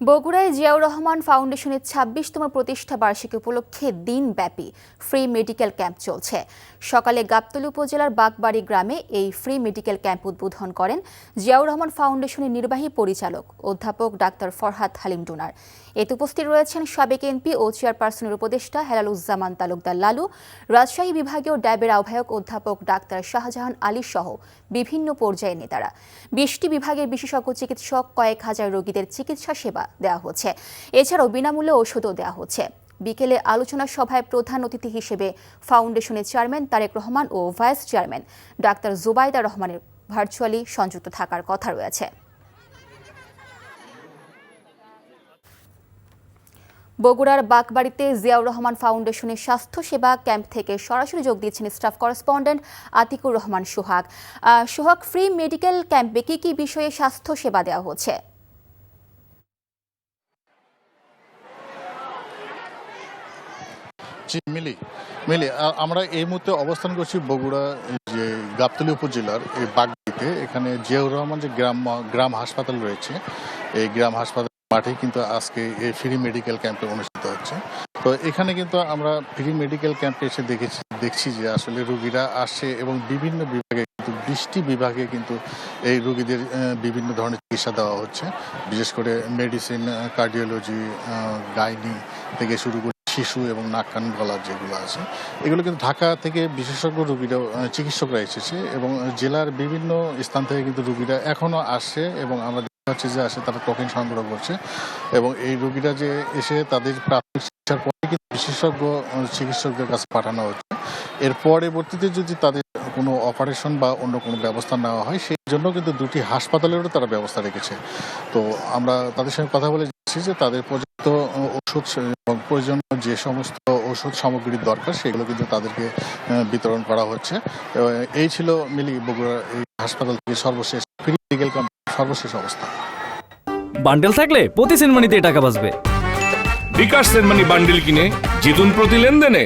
বগুড়ায় জিয়াউর রহমান ফাউন্ডেশনের ছাব্বিশতম প্রতিষ্ঠা বার্ষিকী উপলক্ষে দিনব্যাপী ফ্রি মেডিকেল ক্যাম্প চলছে। সকালে গাবতলী উপজেলার বাগবাড়ি গ্রামে এই ফ্রি মেডিকেল ক্যাম্প উদ্বোধন করেন জিয়াউর রহমান ফাউন্ডেশনের নির্বাহী পরিচালক অধ্যাপক ডাক্তার ফরহাদ হালিম ডুনার। এতে উপস্থিত রয়েছেন সাবেক এমপি ও চেয়ারপারসনের উপদেষ্টা হেলালুজ্জামান তালুকদার লালু, রাজশাহী বিভাগীয় ড্যাবের আহ্বায়ক অধ্যাপক ডাক্তার শাহজাহান আলী সহ বিভিন্ন পর্যায়ের নেতারা। বিশটি বিভাগের বিশেষজ্ঞ চিকিৎসক কয়েক হাজার রোগীদের চিকিৎসা সেবা দেওয়া হচ্ছে। এছাড়াও বিনামূল্যে ওষুধও দেওয়া হচ্ছে। বিকেলে আলোচনা সভায় প্রধান অতিথি হিসেবে ফাউন্ডেশনের চেয়ারম্যান তারেক রহমান ও ভাইস চেয়ারম্যান ডাক্তার জুবাইদা রহমানের ভার্চুয়ালি সংযুক্ত থাকার কথা রয়েছে। বগুড়ার বাকবাড়িতে জিয়াউর রহমান ফাউন্ডেশনের স্বাস্থ্যসেবা ক্যাম্প থেকে সরাসরি যোগ দিয়েছেন staff correspondent Atiqur Rahman Sohag. Sohag, free medical ক্যাম্পে কি কি বিষয়ে স্বাস্থ্যসেবা দেওয়া হচ্ছে? জি, মিলি মিলি আমরা এই মুহূর্তে অবস্থান করছি বগুড়া যে গাবতলী উপজেলার, এই বাগদিতে। এখানে জিয়াউর রহমান যে গ্রাম গ্রাম হাসপাতাল রয়েছে, এই গ্রাম হাসপাতাল মাঠে কিন্তু আজকে এই ফ্রি মেডিকেল ক্যাম্পে অনুষ্ঠিত হচ্ছে। তো এখানে কিন্তু আমরা ফ্রি মেডিকেল ক্যাম্পে এসে দেখেছি, দেখছি যে আসলে রুগীরা আসে এবং বিভিন্ন বিভাগে কিন্তু, বৃষ্টি বিভাগে কিন্তু এই রুগীদের বিভিন্ন ধরনের চিকিৎসা দেওয়া হচ্ছে। বিশেষ করে মেডিসিন, কার্ডিওলজি গাইনি থেকে শুরু করে শিশু এবং নাক কান গলার যেগুলো আছে, এগুলো কিন্তু ঢাকা থেকে বিশেষজ্ঞ রুগীরা চিকিৎসকরা এসেছে এবং জেলার বিভিন্ন স্থান থেকে কিন্তু রুগীরা এখনও আসে এবং আমরা যাচ্ছে যে আসে, তারা টোকেন সংগ্রহ করছে এবং এই রুগীরা যে এসে তাদের প্রাথমিক চিকিৎসার পরে কিন্তু বিশেষজ্ঞ চিকিৎসকদের কাছে পাঠানো হচ্ছে। এর পরবর্তীতে যদি তাদের কোনো অপারেশন বা অন্য কোনো ব্যবস্থা নেওয়া হয়, সেই জন্য কিন্তু দুটি হাসপাতালেরও তারা ব্যবস্থা রেখেছে। তো আমরা তাদের সঙ্গে কথা বলে যাচ্ছি যে তাদের পর্যাপ্ত ওষুধ এবং প্রয়োজনীয় যে সমস্ত ওষুধ সামগ্রীর দরকার সেগুলো কিন্তু তাদেরকে বিতরণ করা হচ্ছে। এবং এই ছিল মিলি বগুড়া এই হাসপাতাল থেকে সর্বশেষ ফ্রি মেডিকেল সর্বশেষ অবস্থা। বান্ডেল থাকলে প্রতি সিনেমানিতে টাকা বাঁচবে। বিকাশ সেনমানি বান্ডেল কিনে জিতুন প্রতি লেনদেনে।